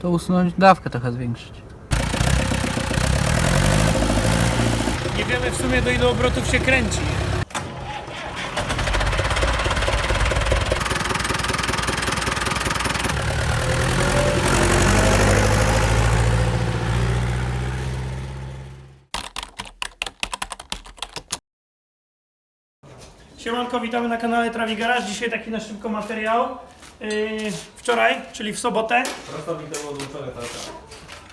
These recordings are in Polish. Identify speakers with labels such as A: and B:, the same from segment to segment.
A: to usunąć dawkę trochę zwiększyć.
B: Nie wiemy w sumie do ilu obrotów się kręci. Siemanko, witamy na kanale Trawi Garage. Dzisiaj taki na szybko materiał. Yy, wczoraj, czyli w sobotę.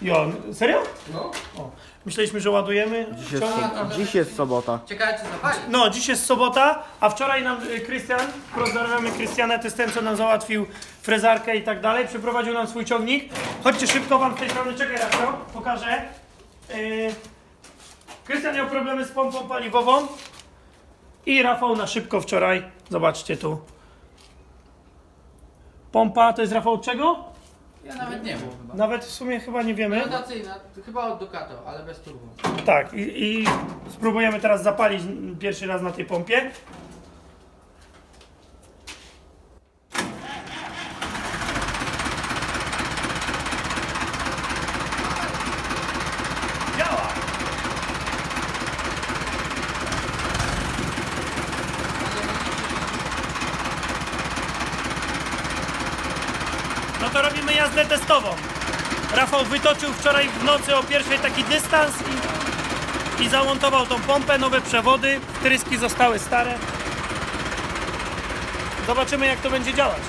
B: Jo, serio?
C: No.
B: O, myśleliśmy, że ładujemy.
D: Dziś jest,
B: Wczoraj-
D: so- dziś jest sobota.
C: Czekajcie, zapalić.
B: No, dziś jest sobota, a wczoraj nam y, Krystian, pozdrawiamy Krystiana, to jest ten, co nam załatwił frezarkę i tak dalej, przyprowadził nam swój ciągnik. Chodźcie szybko wam z tej strony, czekaj Rafał, pokażę. Yy, Krystian miał problemy z pompą paliwową i Rafał na szybko wczoraj, zobaczcie tu. Pompa, to jest Rafał czego?
C: Ja nawet nie wiem chyba.
B: Nawet w sumie chyba nie wiemy.
C: Rotacyjna, chyba od Ducato, ale bez turbo.
B: Tak, i, i spróbujemy teraz zapalić pierwszy raz na tej pompie. Działa! Jazdę testową. Rafał wytoczył wczoraj w nocy o pierwszej taki dystans i, i zamontował tą pompę, nowe przewody, wtryski zostały stare. Zobaczymy jak to będzie działać.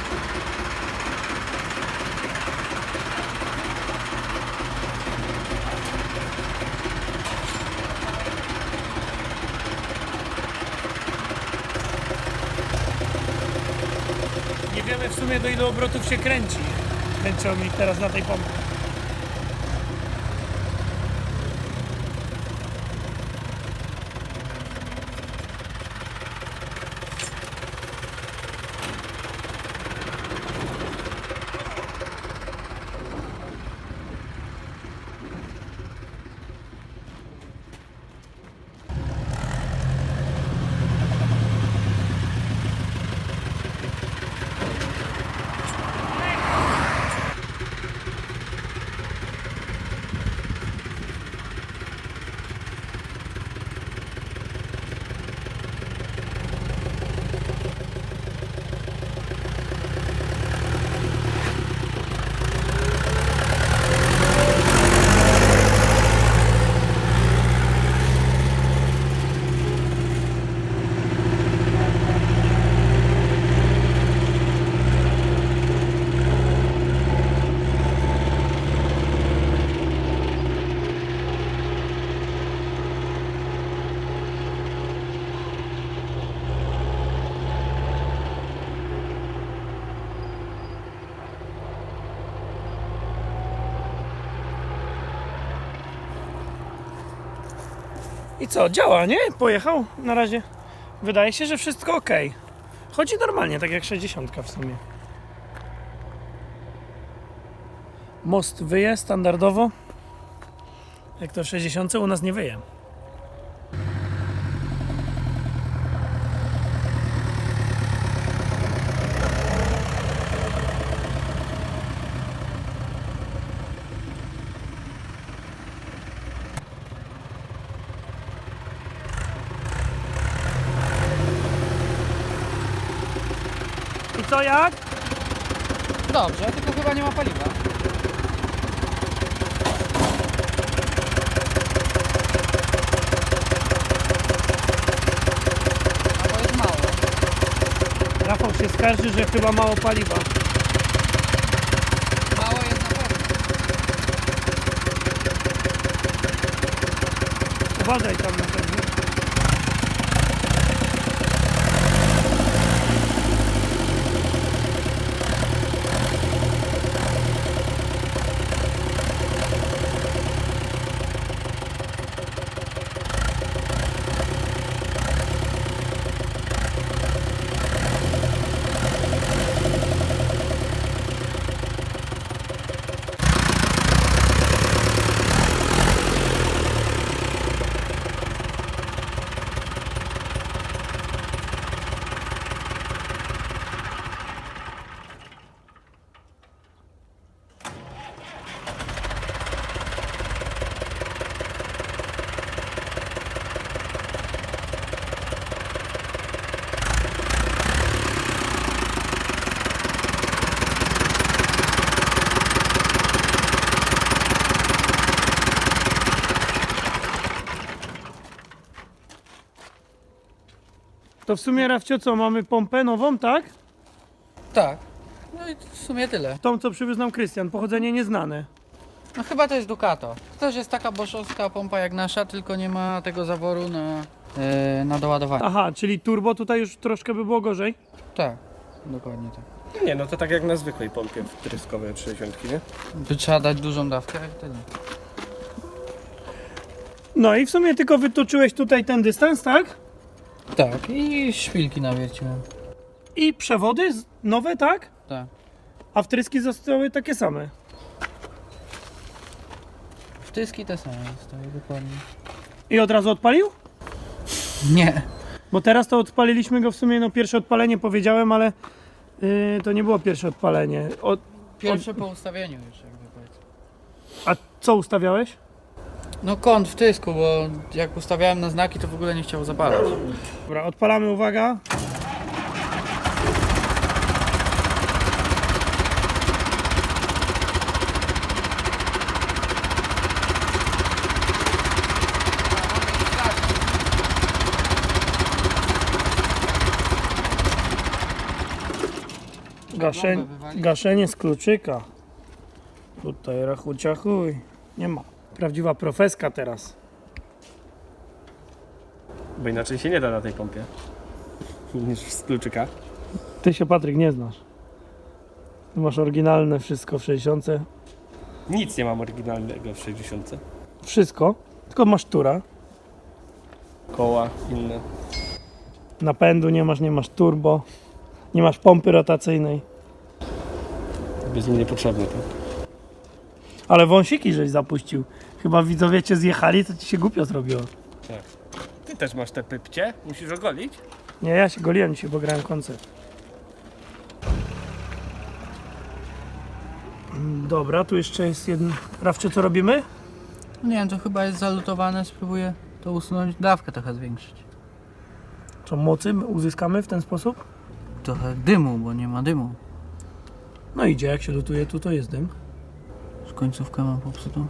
B: Nie wiemy w sumie do ilu obrotów się kręci ciągnik teraz na tej pompie. I co, działa, nie? Pojechał na razie. Wydaje się, że wszystko ok. Chodzi normalnie, tak jak 60 w sumie. Most wyje standardowo. Jak to 60 u nas nie wyje. Co jak?
C: Dobrze, tylko chyba nie ma paliwa. Albo jest mało.
B: Rafał się skarży, że chyba mało paliwa.
C: Mało jest na pewno.
B: Uważaj tam na pewno. To w sumie, Rafcio, co, mamy pompę nową, tak?
C: Tak. No i w sumie tyle.
B: Tą, co przywiózł nam Krystian, pochodzenie nieznane.
C: No chyba to jest Ducato. To też jest taka boszowska pompa jak nasza, tylko nie ma tego zaworu na, yy, na doładowanie.
B: Aha, czyli turbo tutaj już troszkę by było gorzej.
C: Tak, dokładnie tak.
D: Nie, no to tak jak na zwykłej pompie wtryskowej od 60, nie?
C: Tu trzeba dać dużą dawkę, jak wtedy.
B: No i w sumie tylko wytoczyłeś tutaj ten dystans, tak?
C: Tak, i szpilki nawierciłem.
B: I przewody z- nowe, tak?
C: Tak.
B: A wtryski zostały takie same.
C: Wtyski te same zostały, dokładnie.
B: I od razu odpalił?
C: Nie.
B: Bo teraz to odpaliliśmy go w sumie, no pierwsze odpalenie powiedziałem, ale yy, to nie było pierwsze odpalenie. O,
C: Pierwsze po ustawieniu już, jakby powiedzmy.
B: a co ustawiałeś?
C: No kąt wtysku, bo jak ustawiałem na znaki, to w ogóle nie chciał zapalać.
B: Dobra, odpalamy, uwaga. Gaszeń, gaszenie z kluczyka. Tutaj rachucia chuj. Nie ma. Prawdziwa profeska teraz.
D: Bo inaczej się nie da na tej pompie. Niż z kluczyka.
B: Ty się Patryk nie znasz. Ty masz oryginalne wszystko w 60.
D: Nic nie mam oryginalnego w 60.
B: Wszystko. Tylko masz tura.
D: Koła inne.
B: Napędu nie masz, nie masz turbo. Nie masz pompy rotacyjnej.
D: Bez mnie niepotrzebne to.
B: Ale wąsiki żeś zapuścił. Chyba widzowie cię zjechali, to ci się głupio zrobiło.
D: Ty też masz te pypcie? Musisz ogolić?
B: Nie, ja się goliłem dzisiaj, bo grałem koncert. Mm, Dobra, tu jeszcze jest jeden. Rawcze, co robimy?
A: Nie wiem, to chyba jest zalutowane, spróbuję to usunąć, dawkę trochę zwiększyć.
B: Co mocy uzyskamy w ten sposób?
A: Trochę dymu, bo nie ma dymu.
B: No idzie, jak się lutuje, tu to jest dym.
A: Końcówkę mam popsutą.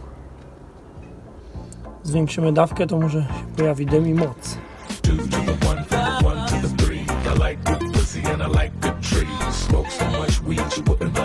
B: Zwiększymy dawkę, to może się pojawi dym i moc.
E: I